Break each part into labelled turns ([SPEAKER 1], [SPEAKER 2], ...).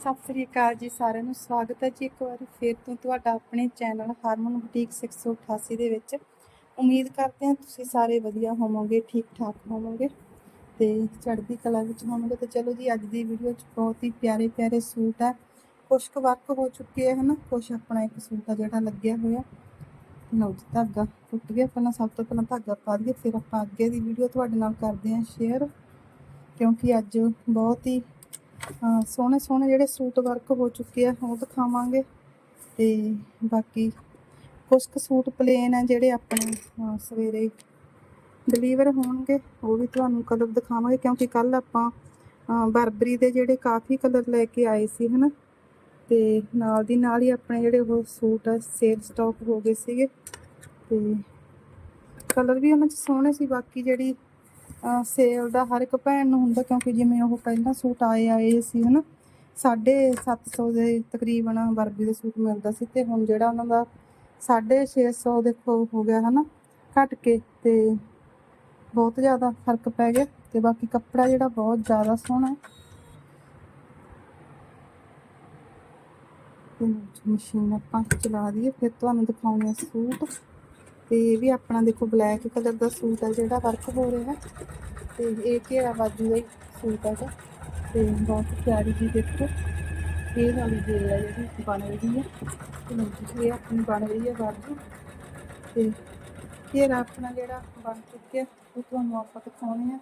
[SPEAKER 1] ਸਤਿ ਸ੍ਰੀ ਅਕਾਲ ਜੀ ਸਾਰਿਆਂ ਨੂੰ, ਸਵਾਗਤ ਹੈ ਜੀ ਇੱਕ ਵਾਰੀ ਫੇਰ ਤੋਂ ਤੁਹਾਡਾ ਆਪਣੇ ਚੈਨਲ ਹਾਰਮੋਨ ਬੁਟੀਕ 688 ਦੇ ਵਿੱਚ। ਉਮੀਦ ਕਰਦੇ ਹਾਂ ਤੁਸੀਂ ਸਾਰੇ ਵਧੀਆ ਹੋਵੋਗੇ ਠੀਕ ਠਾਕ ਹੋਵੋਗੇ ਤੇ ਚੜ੍ਹਦੀ ਕਲਾ ਵਿੱਚ ਹੋਵੋਗੇ। ਤੇ ਚਲੋ ਜੀ, ਅੱਜ ਦੀ ਵੀਡੀਓ 'ਚ ਬਹੁਤ ਹੀ ਪਿਆਰੇ ਪਿਆਰੇ ਸੂਟ ਆ। ਕੁਛ ਕੁ ਵਰਕ ਹੋ ਚੁੱਕੇ ਹੈ ਹਨਾ? ਕੁਛ ਆਪਣਾ ਇੱਕ ਸੂਟ ਆ ਜਿਹੜਾ ਲੱਗਿਆ ਹੋਇਆ। ਲਓ ਜੀ, ਧਾਗਾ ਟੁੱਟ ਗਿਆ। ਪਹਿਲਾਂ ਸਭ ਤੋਂ ਪਹਿਲਾਂ ਧਾਗਾ ਪਾ ਦਈਏ, ਫਿਰ ਆਪਾਂ ਅੱਗੇ ਦੀ ਵੀਡੀਓ ਤੁਹਾਡੇ ਨਾਲ ਕਰਦੇ ਹਾਂ ਸ਼ੇਅਰ ਕਿਉਂਕਿ ਅੱਜ ਬਹੁਤ ਹੀ ਸੋਹਣੇ ਸੋਹਣੇ ਜਿਹੜੇ ਸੂਟ ਵਰਕ ਹੋ ਚੁੱਕੇ ਆ, ਉਹ ਦਿਖਾਵਾਂਗੇ। ਤੇ ਬਾਕੀ ਕੁਝ ਕੁ ਸੂਟ ਪਲੇਨ ਆ ਜਿਹੜੇ ਆਪਣੇ ਸਵੇਰੇ ਡਿਲੀਵਰ ਹੋਣਗੇ, ਉਹ ਵੀ ਤੁਹਾਨੂੰ ਕਲਰ ਦਿਖਾਵਾਂਗੇ, ਕਿਉਂਕਿ ਕੱਲ ਆਪਾਂ ਬਰਬਰੀ ਦੇ ਜਿਹੜੇ ਕਾਫੀ ਕਲਰ ਲੈ ਕੇ ਆਏ ਸੀ, ਹਨਾ? ਤੇ ਨਾਲ ਦੀ ਨਾਲ ਹੀ ਆਪਣੇ ਜਿਹੜੇ ਉਹ ਸੂਟ ਆ ਸੇਲ ਸਟਾਕ ਹੋ ਗਏ ਸੀਗੇ। ਤੇ ਕਲਰ ਵੀ ਉਹਨਾਂ 'ਚ ਸੋਹਣੇ ਸੀ, ਬਾਕੀ ਜਿਹੜੀ ਸੇਲ ਦਾ ਹਰ ਇੱਕ ਭੈਣ ਨੂੰ ਹੁੰਦਾ ਕਿਉਂਕਿ ਜਿਵੇਂ ਉਹ ਪਹਿਲਾਂ ਸੂਟ ਆਏ ਆਏ ਸੀ, ਹਨਾ? 750 ਦੇ ਤਕਰੀਬਨ ਵਰਬੀ ਦੇ ਸੂਟ ਮਿਲਦਾ ਸੀ ਤੇ ਹੁਣ ਜਿਹੜਾ ਉਹਨਾਂ ਦਾ 650 ਦੇਖੋ ਹੋ ਗਿਆ, ਹਨਾ? ਘਟ ਕੇ ਤੇ ਬਹੁਤ ਜ਼ਿਆਦਾ ਫ਼ਰਕ ਪੈ ਗਿਆ ਤੇ ਬਾਕੀ ਕੱਪੜਾ ਜਿਹੜਾ ਬਹੁਤ ਜ਼ਿਆਦਾ ਸੋਹਣਾ ਤੇ ਮਸ਼ੀਨ ਆਪਾਂ ਚਲਾ ਦਈਏ, ਫਿਰ ਤੁਹਾਨੂੰ ਦਿਖਾਉਂਦੇ ਸੂਟ। ਤੇ ਇਹ ਵੀ ਆਪਣਾ ਦੇਖੋ ਬਲੈਕ ਕਲਰ ਦਾ ਸੂਟ ਹੈ ਜਿਹੜਾ ਵਰਕ ਹੋ ਰਿਹਾ ਹੈ। ਤੇ ਇਹ ਘੇਰਾ ਬਾਜੂ ਦਾ ਹੀ ਸੂਟ ਹੈਗਾ ਤੇ ਬਹੁਤ ਪਿਆਰੀ ਜੀ ਦੇਖੋ। ਇਹ ਵਾਲੀ ਜੇ ਹੈ ਜਿਹੜੀ ਬਣ ਰਹੀ ਹੈ। ਤੇ ਲਓ ਇਹ ਆਪਣੀ ਬਣ ਰਹੀ ਹੈ ਬਾਜੂ। ਤੇ ਘੇਰਾ ਆਪਣਾ ਜਿਹੜਾ ਬਣ ਚੁੱਕਿਆ, ਉਹ ਤੁਹਾਨੂੰ ਆਪਾਂ ਦਿਖਾਉਣੇ ਆ।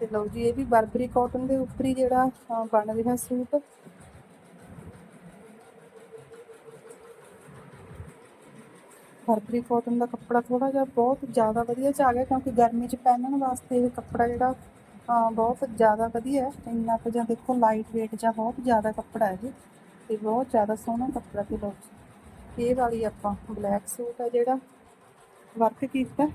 [SPEAKER 1] ਤੇ ਲਓ ਜੀ, ਇਹ ਵੀ ਬਰਬਰੀ ਕਾਟਨ ਦੇ ਉੱਪਰ ਹੀ ਜਿਹੜਾ ਬਣ ਰਿਹਾ ਸੂਟ। ਫਰਬਰੀ ਕਾਟਨ ਦਾ ਕੱਪੜਾ ਥੋੜਾ ਜਿਹਾ ਬਹੁਤ ਜ਼ਿਆਦਾ ਵਧੀਆ ਚ ਆ ਗਿਆ ਕਿਉਂਕਿ ਗਰਮੀ ਚ ਪਹਿਨਣ ਵਾਸਤੇ ਇਹ ਕੱਪੜਾ ਜਿਹੜਾ ਬਹੁਤ ਜ਼ਿਆਦਾ ਵਧੀਆ ਹੈ। ਇੰਨਾ ਕੁ ਜਾਂ ਦੇਖੋ ਲਾਈਟ weight ਜਾਂ ਬਹੁਤ ਜ਼ਿਆਦਾ ਕੱਪੜਾ ਹੈ ਜੀ ਤੇ ਬਹੁਤ ਜ਼ਿਆਦਾ ਸੋਹਣਾ ਕੱਪੜਾ ਤੇ ਲਓ ਜੀ। ਇਹ ਵਾਲੀ ਆਪਾਂ ਬਲੈਕ ਸੂਟ ਆ ਜਿਹੜਾ ਵਰਕ ਕੀਤਾ।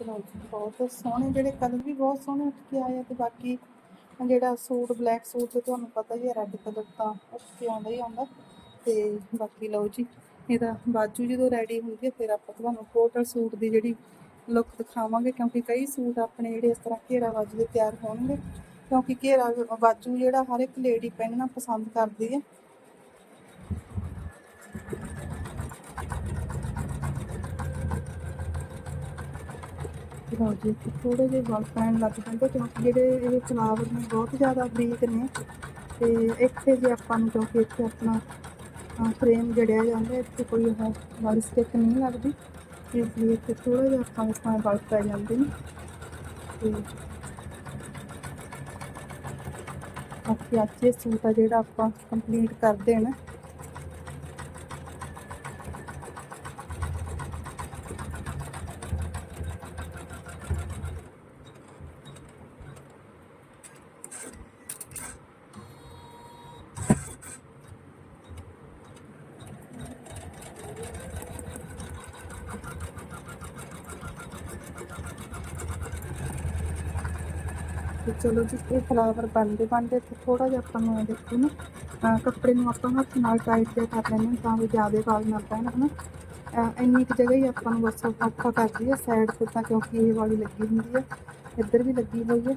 [SPEAKER 1] ਲਓ ਜੀ, ਬਹੁਤ ਸੋਹਣੇ ਜਿਹੜੇ ਕਲਰ ਵੀ ਬਹੁਤ ਸੋਹਣੇ ਉੱਠ ਕੇ ਆਏ ਆ ਤੇ ਬਾਕੀ ਜਿਹੜਾ ਸੂਟ ਬਲੈਕ ਸੂਟ ਤੇ ਤੁਹਾਨੂੰ ਪਤਾ ਹੀ ਹੈ ਰੈੱਡ ਕਲਰ ਤਾਂ ਉੱਠ ਕੇ ਆਉਂਦਾ ਹੀ ਆਉਂਦਾ। ਤੇ ਬਾਕੀ ਲਓ ਜੀ ਇਹਦਾ ਬਾਜੂ ਜਦੋਂ ਰੈਡੀ ਹੁੰਦੀ ਹੈ, ਫਿਰ ਆਪਾਂ ਤੁਹਾਨੂੰ ਟੋਟਲ ਸੂਟ ਦੀ ਜਿਹੜੀ ਲੁੱਕ ਦਿਖਾਵਾਂਗੇ, ਕਿਉਂਕਿ ਕਈ ਸੂਟ ਆਪਣੇ ਜਿਹੜੇ ਇਸ ਤਰ੍ਹਾਂ ਘੇਰਾ ਬਾਜੂ ਦੇ ਤਿਆਰ ਹੋਣਗੇ, ਕਿਉਂਕਿ ਘੇਰਾ ਬਾਜੂ ਜਿਹੜਾ ਹਰ ਇੱਕ ਲੇਡੀ ਪਹਿਨਣਾ ਪਸੰਦ ਕਰਦੀ ਹੈ। ਲਓ ਜੀ ਥੋੜੇ ਜਿਹੇ ਵਲ ਪੈਣ ਲੱਗ ਜਾਂਦੇ, ਕਿਉਂਕਿ ਜਿਹੜੇ ਇਹ ਫਲਾਵਰ ਨੇ ਬਹੁਤ ਜ਼ਿਆਦਾ ਬਰੀਕ ਨੇ, ਤੇ ਇੱਥੇ ਜੇ ਆਪਾਂ ਨੂੰ ਕਿਉਂਕਿ ਇੱਥੇ ਆਪਣਾ ਫਰੇਮ ਜੜਿਆ ਜਾਂਦਾ ਇੱਥੇ ਕੋਈ ਉਹ ਵਾਲੀ ਸਟਿਕ ਨਹੀਂ ਲੱਗਦੀ। ਇਸ ਲਈ ਇੱਥੇ ਥੋੜਾ ਜਿਹਾ ਆਪਾਂ ਇਸ ਵਲ ਪੈ ਜਾਂਦੇ ਨੇ। ਤੇ ਬਾਕੀ ਅੱਜ ਇਹ ਸੂਟ ਆ ਜਿਹੜਾ ਆਪਾਂ ਕੰਪਲੀਟ ਕਰ ਦੇਣਾ। ਤੇ ਚਲੋ ਜੀ, ਇਹ ਫਲਾਵਰ ਬਣਦੇ ਬਣਦੇ ਤੇ ਥੋੜਾ ਜਿਹਾ ਆਪਾਂ ਨੂੰ ਇਹ ਦੇਖੋ ਨਾ ਕੱਪੜੇ ਨੂੰ ਆਪਾਂ ਹੱਥ ਨਾਲ ਟਾਈਟ ਜਿਹਾ ਕਰ ਲੈਂਦੇ ਹਾਂ ਤਾਂ ਵੀ ਜ਼ਿਆਦਾ ਵਾਲ ਨਾ ਪੈਣ ਹਨਾ ਇੰਨੀ ਕੁ ਜਗ੍ਹਾ ਹੀ ਆਪਾਂ ਨੂੰ ਬਸ ਔਖਾ ਕਰਦੀ ਹੈ ਸਾਈਡ ਤੇ ਤਾਂ ਕਿਉਂਕਿ ਇਹ ਵਾਲੀ ਲੱਗੀ ਹੁੰਦੀ ਹੈ ਇੱਧਰ ਵੀ ਲੱਗੀ ਹੋਈ ਹੈ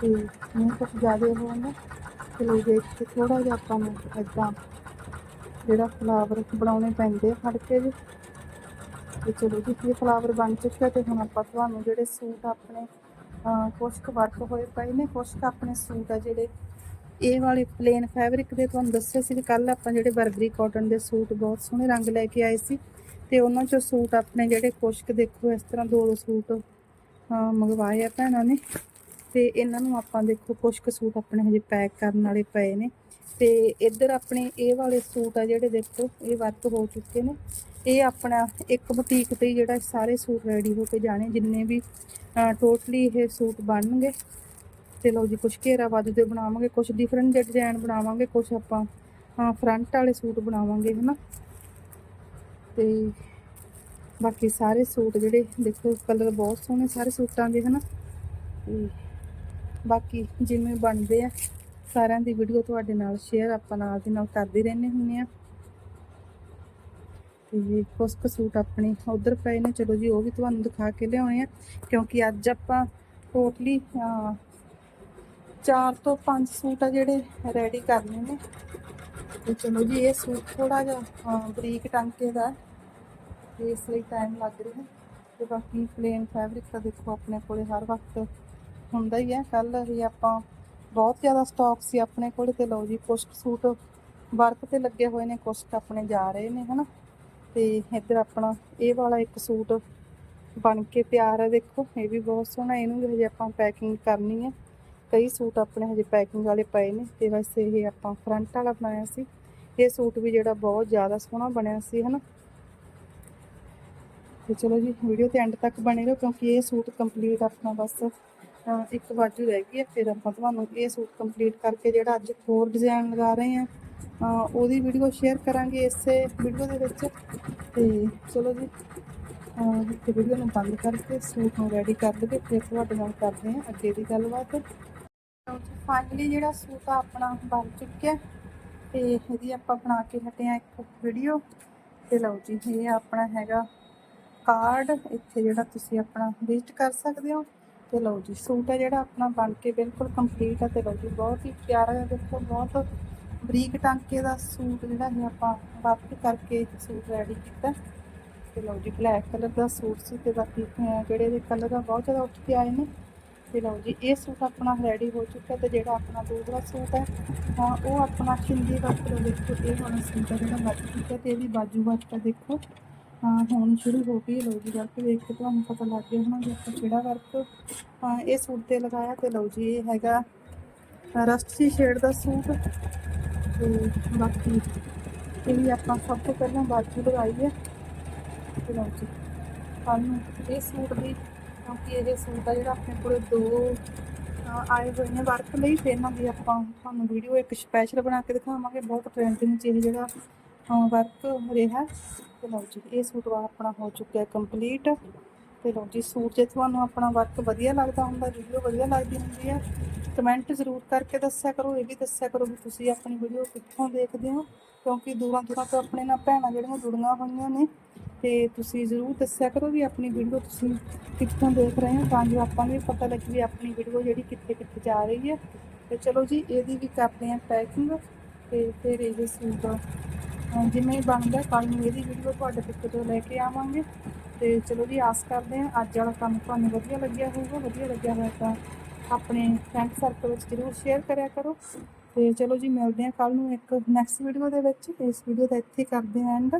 [SPEAKER 1] ਤੇ ਮੂੰਹ ਤੱਕ ਜ਼ਿਆਦਾ ਹੋ ਜਾਂਦਾ। ਚਲੋ ਦੇਖ ਕੇ ਥੋੜਾ ਜਿਹਾ ਆਪਾਂ ਨੂੰ ਏਦਾਂ ਜਿਹੜਾ ਫਲਾਵਰ ਬਣਾਉਣੇ ਪੈਂਦੇ ਆ ਫੜ ਕੇ ਜੀ। ਤੇ ਚਲੋ ਜੀ, ਇਹ ਫਲਾਵਰ ਬਣ ਚੁੱਕਾ ਤੇ ਹੁਣ ਆਪਾਂ ਤੁਹਾਨੂੰ ਜਿਹੜੇ ਸੂਟ ਆਪਣੇ ਅਹ ਕੁਛ ਕੁ ਵਰਕ ਹੋਏ ਪਏ ਨੇ, ਕੁਛ ਕੁ ਆਪਣੇ ਸੂਟ ਆ ਜਿਹੜੇ ਇਹ ਵਾਲੇ ਪਲੇਨ ਫੈਬਰਿਕ ਦੇ ਤੁਹਾਨੂੰ ਦੱਸਿਆ ਸੀ ਕਿ ਕੱਲ ਆਪਾਂ ਜਿਹੜੇ ਬਰਬਰੀ ਕਾਟਨ ਦੇ ਸੂਟ ਬਹੁਤ ਸੋਹਣੇ ਰੰਗ ਲੈ ਕੇ ਆਏ ਸੀ ਤੇ ਉਹਨਾਂ ਚੋਂ ਸੂਟ ਆਪਣੇ ਜਿਹੜੇ ਕੁਛ ਕੁ ਦੇਖੋ, ਇਸ ਤਰ੍ਹਾਂ ਦੋ ਦੋ ਸੂਟ ਮੰਗਵਾਏ ਆ ਭੈਣਾਂ ਨੇ ਤੇ ਇਹਨਾਂ ਨੂੰ ਆਪਾਂ ਦੇਖੋ ਕੁਛ ਕੁ ਸੂਟ ਆਪਣੇ ਹਜੇ ਪੈਕ ਕਰਨ ਵਾਲੇ ਪਏ ਨੇ। ਤੇ ਇੱਧਰ ਆਪਣੇ ਇਹ ਵਾਲੇ ਸੂਟ ਆ ਜਿਹੜੇ ਦੇਖੋ, ਇਹ ਵਰਕ ਹੋ ਚੁੱਕੇ ਨੇ। ਇਹ ਆਪਣਾ ਇੱਕ ਬੁਟੀਕ ਤੇ ਹੀ ਜਿਹੜਾ ਸਾਰੇ ਸੂਟ ਰੈਡੀ ਹੋ ਕੇ ਜਾਣੇ, ਜਿੰਨੇ ਵੀ ਟੋਟਲੀ ਇਹ ਸੂਟ ਬਣਨਗੇ। ਤੇ ਲਓ ਜੀ ਕੁਝ ਘੇਰਾ ਦੇ ਬਣਾਵਾਂਗੇ ਕੁਝ ਡਿਫਰੈਂਟ ਡਿਜ਼ਾਈਨ ਬਣਾਵਾਂਗੇ ਕੁਝ ਆਪਾਂ ਫਰੰਟ ਵਾਲੇ ਸੂਟ ਬਣਾਵਾਂਗੇ, ਹਨਾ। ਤੇ ਬਾਕੀ ਸਾਰੇ ਸੂਟ ਜਿਹੜੇ, ਦੇਖੋ ਕਲਰ ਬਹੁਤ ਸੋਹਣੇ ਸਾਰੇ ਸੂਟਾਂ ਦੇ, ਹਨਾ। ਤੇ ਬਾਕੀ ਜਿਵੇਂ ਬਣਦੇ ਆ ਸਾਰਿਆਂ ਦੀ ਵੀਡੀਓ ਤੁਹਾਡੇ ਨਾਲ ਸ਼ੇਅਰ ਆਪਾਂ ਨਾਲ ਦੀ ਨਾਲ ਕਰਦੇ ਰਹਿੰਦੇ ਹੁੰਦੇ ਆ ਤੇ ਕੁਛ ਕੁ ਸੂਟ ਆਪਣੇ ਉਧਰ ਪਏ ਨੇ। ਚਲੋ ਜੀ, ਉਹ ਵੀ ਤੁਹਾਨੂੰ ਦਿਖਾ ਕੇ ਲਿਆਉਣੇ ਆ। ਕਿਉਂਕਿ ਅੱਜ ਆਪਾਂ ਟੋਟਲੀ ਚਾਰ ਤੋਂ ਪੰਜ ਸੂਟ ਆ ਜਿਹੜੇ ਰੈਡੀ ਕਰਨੇ ਨੇ। ਤੇ ਚਲੋ ਜੀ, ਇਹ ਸੂਟ ਥੋੜਾ ਜਿਹਾ ਬਰੀਕ ਟਾਂਕੇ ਦਾ ਤੇ ਇਸ ਲਈ ਟਾਈਮ ਲੱਗ ਰਿਹਾ ਹੈ। ਤੇ ਬਾਕੀ ਪਲੇਨ ਫੈਬਰਿਕ ਤਾਂ ਦੇਖੋ ਆਪਣੇ ਕੋਲੇ ਹਰ ਵਕਤ ਹੁੰਦਾ ਹੀ ਹੈ। ਕੱਲ ਹੀ ਆਪਾਂ ਬਹੁਤ ਜ਼ਿਆਦਾ ਸਟਾਕ ਸੀ ਆਪਣੇ ਕੋਲ ਤੇ ਲਓ ਜੀ, ਕੁਛ ਸੂਟ ਵਰਕ ਤੇ ਲੱਗੇ ਹੋਏ ਨੇ, ਕੁਛ ਆਪਣੇ ਜਾ ਰਹੇ ਨੇ, ਹਨਾ। ਤੇ ਇੱਧਰ ਆਪਣਾ ਇਹ ਵਾਲਾ ਇੱਕ ਸੂਟ ਬਣ ਕੇ ਤਿਆਰ ਹੈ ਦੇਖੋ, ਇਹ ਵੀ ਬਹੁਤ ਸੋਹਣਾ, ਇਹਨੂੰ ਵੀ ਹਜੇ ਆਪਾਂ ਪੈਕਿੰਗ ਕਰਨੀ ਹੈ ਕਈ ਸੂਟ ਆਪਣੇ ਹਜੇ ਪੈਕਿੰਗ ਵਾਲੇ ਪਏ ਨੇ ਤੇ ਵੈਸੇ ਇਹ ਆਪਾਂ ਫਰੰਟ ਵਾਲਾ ਬਣਾਇਆ ਸੀ। ਇਹ ਸੂਟ ਵੀ ਜਿਹੜਾ ਬਹੁਤ ਜ਼ਿਆਦਾ ਸੋਹਣਾ ਬਣਿਆ ਸੀ, ਹਨਾ। ਤੇ ਚਲੋ ਜੀ ਵੀਡੀਓ ਤੇ ਐਂਡ ਤੱਕ ਬਣੇ ਰਹੋ, ਕਿਉਂਕਿ ਇਹ ਸੂਟ ਕੰਪਲੀਟ ਆਪਣਾ ਬਸ ਇੱਕ ਬਾਜੂ ਰਹਿ ਗਈ ਹੈ, ਫਿਰ ਆਪਾਂ ਤੁਹਾਨੂੰ ਇਹ ਸੂਟ ਕੰਪਲੀਟ ਕਰਕੇ ਜਿਹੜਾ ਅੱਜ ਹੋਰ ਡਿਜ਼ਾਈਨ ਲਗਾ ਰਹੇ ਆ ਉਹਦੀ ਵੀਡੀਓ ਸ਼ੇਅਰ ਕਰਾਂਗੇ ਇਸੇ ਵੀਡੀਓ ਦੇ ਵਿੱਚ। ਤੇ ਚਲੋ ਜੀ ਇੱਥੇ ਵੀਡੀਓ ਨੂੰ ਬੰਦ ਕਰਕੇ ਸੂਟ ਨੂੰ ਰੈਡੀ ਕਰ ਲਈਏ, ਫਿਰ ਤੁਹਾਡੇ ਨਾਲ ਕਰਦੇ ਹਾਂ ਅੱਗੇ ਦੀ ਗੱਲਬਾਤ। ਫਾਈਨਲੀ ਜਿਹੜਾ ਸੂਟ ਆ ਆਪਣਾ ਬਣ ਚੁੱਕਿਆ ਤੇ ਇਹਦੀ ਆਪਾਂ ਬਣਾ ਕੇ ਹਟੇ ਆ ਇੱਕ ਵੀਡੀਓ ਤੇ ਲਓ ਜੀ, ਇਹ ਆਪਣਾ ਹੈਗਾ ਕਾਰਡ ਇੱਥੇ ਜਿਹੜਾ ਤੁਸੀਂ ਆਪਣਾ ਵਿਜ਼ਿਟ ਕਰ ਸਕਦੇ ਹੋ। ਤੇ ਲਓ ਜੀ, ਸੂਟ ਹੈ ਜਿਹੜਾ ਆਪਣਾ ਬਣ ਕੇ ਬਿਲਕੁਲ ਕੰਪਲੀਟ ਹੈ ਤੇ ਲਓ ਜੀ, ਬਹੁਤ ਹੀ ਪਿਆਰਾ ਹੈ, ਦੇਖੋ, ਬਹੁਤ ਬਰੀਕ ਟਾਂਕੇ ਦਾ ਸੂਟ ਜਿਹੜਾ ਹੈ ਆਪਾਂ ਵਰਕ ਕਰਕੇ ਸੂਟ ਰੈਡੀ ਕੀਤਾ। ਤੇ ਲਓ ਜੀ ਬਲੈਕ ਕਲਰ ਦਾ ਸੂਟ ਸੀ ਤੇ ਬਾਕੀ ਜਿਹੜੇ ਦੇ ਕਲਰ ਦਾ ਬਹੁਤ ਜ਼ਿਆਦਾ ਉੱਠ ਕੇ ਆਏ ਨੇ। ਤੇ ਲਓ ਜੀ, ਇਹ ਸੂਟ ਆਪਣਾ ਰੈਡੀ ਹੋ ਚੁੱਕਾ ਤੇ ਜਿਹੜਾ ਆਪਣਾ ਦੂਸਰਾ ਸੂਟ ਹੈ, ਹਾਂ, ਉਹ ਆਪਣਾ ਚਿੰਦੀ ਵਰਕ ਦਾ ਦੇਖੋ, ਇਹ ਵਾਲਾ ਸੂਟ ਹੈ ਜਿਹੜਾ ਲੱਗ ਚੁੱਕਾ ਤੇ ਇਹਦੀ ਬਾਜੂ ਵਰਕ ਦਾ ਦੇਖੋ। ਹੋਣੀ ਸ਼ੁਰੂ ਹੋ ਗਈ ਲਓ ਜੀ ਵਰਕ ਦੇਖ ਕੇ ਤੁਹਾਨੂੰ ਪਤਾ ਲੱਗ ਗਿਆ ਹੋਣਾ ਕਿ ਆਪਾਂ ਕਿਹੜਾ ਵਰਕ ਇਹ ਸੂਟ ਤੇ ਲਗਾਇਆ ਤੇ ਲਓ ਜੀ, ਇਹ ਹੈਗਾ ਰਸਟ ਜੀ ਸ਼ੇਡ ਦਾ ਸੂਟ ਤੇ ਬਾਕੀ ਇਹ ਵੀ ਆਪਾਂ ਸਭ ਤੋਂ ਪਹਿਲਾਂ ਬਾਜੂ ਲਗਾਈ ਹੈ ਤੇ ਲਓ ਜੀ, ਸਾਨੂੰ ਇਹ ਸੂਟ ਦੀ ਕਿਉਂਕਿ ਇਹ ਸੂਟ ਦਾ ਜਿਹੜਾ ਆਪਣੇ ਕੋਲ ਦੋ ਆਏ ਹੋਏ ਨੇ ਵਰਕ ਲਈ, ਤੇ ਇਹਨਾਂ ਦੀ ਆਪਾਂ ਤੁਹਾਨੂੰ ਵੀਡੀਓ ਇੱਕ ਸਪੈਸ਼ਲ ਬਣਾ ਕੇ ਦਿਖਾਵਾਂਗੇ, ਬਹੁਤ ਟ੍ਰੈਂਡਿੰਗ ਚ ਇਹ ਜਿਹੜਾ ਵਰਕ ਰਿਹਾ। ਤੇ ਲਓ ਜੀ, ਇਹ ਸੂਟ ਵਾ ਆਪਣਾ ਹੋ ਚੁੱਕਿਆ ਕੰਪਲੀਟ ਤੇ ਲਓ ਜੀ, ਸੂਟ ਜੇ ਤੁਹਾਨੂੰ ਆਪਣਾ ਵਰਕ ਵਧੀਆ ਲੱਗਦਾ ਹੁੰਦਾ ਵੀਡੀਓ ਵਧੀਆ ਲੱਗਦੀ ਹੁੰਦੀ ਹੈ ਕਮੈਂਟ ਜ਼ਰੂਰ ਕਰਕੇ ਦੱਸਿਆ ਕਰੋ, ਇਹ ਵੀ ਦੱਸਿਆ ਕਰੋ ਵੀ ਤੁਸੀਂ ਆਪਣੀ ਵੀਡੀਓ ਕਿੱਥੋਂ ਦੇਖਦੇ ਹੋ। ਕਿਉਂਕਿ ਦੂਰਾਂ ਦੂਰਾਂ ਤੋਂ ਆਪਣੇ ਨਾਲ ਭੈਣਾਂ ਜਿਹੜੀਆਂ ਜੁੜੀਆਂ ਹੋਈਆਂ ਨੇ, ਤੇ ਤੁਸੀਂ ਜ਼ਰੂਰ ਦੱਸਿਆ ਕਰੋ ਵੀ ਆਪਣੀ ਵੀਡੀਓ ਤੁਸੀਂ ਕਿੱਥੋਂ ਦੇਖ ਰਹੇ ਹੋ, ਤਾਂ ਜੋ ਆਪਾਂ ਨੂੰ ਵੀ ਪਤਾ ਲੱਗੇ ਵੀ ਆਪਣੀ ਵੀਡੀਓ ਜਿਹੜੀ ਕਿੱਥੇ ਕਿੱਥੇ ਜਾ ਰਹੀ ਹੈ। ਤੇ ਚਲੋ ਜੀ, ਇਹਦੀ ਵੀ ਕਰਦੇ ਹਾਂ ਪੈਕਿੰਗ ਤੇ ਫਿਰ ਇਹ ਸੂਟ ਜਿਵੇਂ ਹੀ ਬਣਦਾ ਕੱਲ ਨੂੰ ਇਹਦੀ ਵੀਡੀਓ ਤੁਹਾਡੇ ਤੱਕ ਤੋਂ ਲੈ ਕੇ ਆਵਾਂਗੇ। ਤੇ ਚਲੋ ਜੀ, ਆਸ ਕਰਦੇ ਹਾਂ ਅੱਜ ਵਾਲਾ ਕੰਮ ਤੁਹਾਨੂੰ ਵਧੀਆ ਲੱਗਿਆ ਹੋਊਗਾ, ਵਧੀਆ ਲੱਗਿਆ ਹੋਇਆ ਤਾਂ ਆਪਣੇ ਫਰੈਂਡ ਸਰਕਲ ਵਿੱਚ ਜ਼ਰੂਰ ਸ਼ੇਅਰ ਕਰਿਆ ਕਰੋ। ਤੇ ਚਲੋ ਜੀ, ਮਿਲਦੇ ਹਾਂ ਕੱਲ ਨੂੰ ਇੱਕ ਨੈਕਸਟ ਵੀਡੀਓ ਦੇ ਵਿੱਚ। ਇਸ ਵੀਡੀਓ ਦਾ ਇੱਥੇ ਕਰਦੇ ਹਾਂ ਐਂਡ